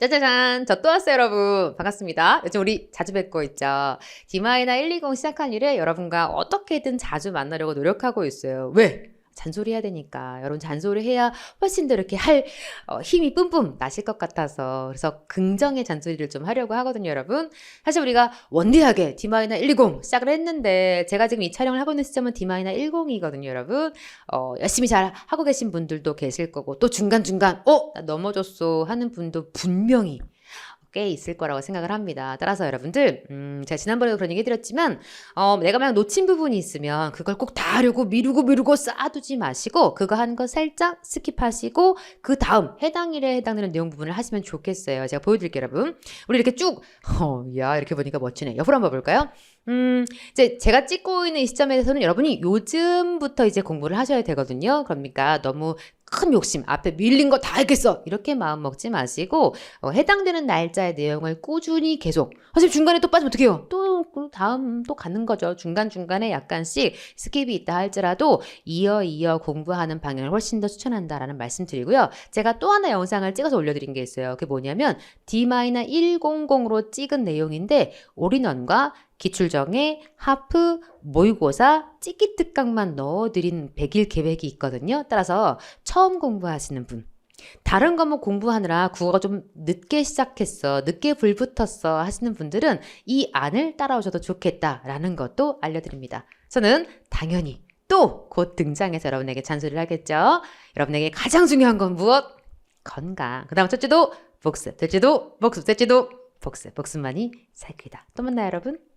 짜자잔! 저 또 왔어요, 여러분. 반갑습니다. 요즘 우리 자주 뵙고 있죠. 디마이나 120 시작한 이래 여러분과 어떻게든 자주 만나려고 노력하고 있어요. 왜? 잔소리 해야 되니까. 여러분 잔소리 해야 훨씬 더 이렇게 할 어, 힘이 뿜뿜 나실 것 같아서. 그래서 긍정의 잔소리를 좀 하려고 하거든요, 여러분. 사실 우리가 원대하게 디마이나 120 시작을 했는데 제가 지금 이 촬영을 하고 있는 시점은 디마이나 10이거든요, 여러분. 어, 열심히 잘 하고 계신 분들도 계실 거고 또 중간중간 어? 나 넘어졌어 하는 분도 분명히 꽤 있을 거라고 생각을 합니다. 따라서 여러분들, 음, 제가 지난번에도 그런 얘기 드렸지만, 어, 내가 만약 놓친 부분이 있으면 그걸 꼭 다 하려고 미루고 미루고 쌓아두지 마시고, 그거 한 거 살짝 스킵하시고, 그 다음 해당 일에 해당되는 내용 부분을 하시면 좋겠어요. 제가 보여드릴게요, 여러분. 우리 이렇게 쭉, 어, 야, 이렇게 보니까 멋지네. 옆으로 한번 볼까요? 음, 이제 제가 찍고 있는 이 시점에서는 여러분이 요즘부터 이제 공부를 하셔야 되거든요. 그러니까 너무 큰 욕심, 앞에 밀린 거다 알겠어! 이렇게 마음 먹지 마시고, 어, 해당되는 날짜의 내용을 꾸준히 계속, 사실 중간에 또 빠지면 어떡해요? 또, 그 다음 또 가는 거죠. 중간중간에 약간씩 스킵이 있다 할지라도 이어 이어 공부하는 방향을 훨씬 더 추천한다라는 말씀 드리고요. 제가 또 하나 영상을 찍어서 올려드린 게 있어요. 그게 뭐냐면, D-100으로 찍은 내용인데, 올인원과 기출정에 하프, 모의고사, 찍기 특강만 넣어드린 100일 계획이 있거든요. 따라서 처음 공부하시는 분, 다른 과목 공부하느라 국어가 좀 늦게 시작했어, 늦게 불 붙었어 하시는 분들은 이 안을 따라오셔도 좋겠다라는 것도 알려드립니다. 저는 당연히 또 곧 등장해서 여러분에게 잔소리를 하겠죠. 여러분에게 가장 중요한 건 무엇? 건강. 그 다음 첫째도 복습, 둘째도 복습, 셋째도 복습. 복습만이 살기다. 또 만나요, 여러분.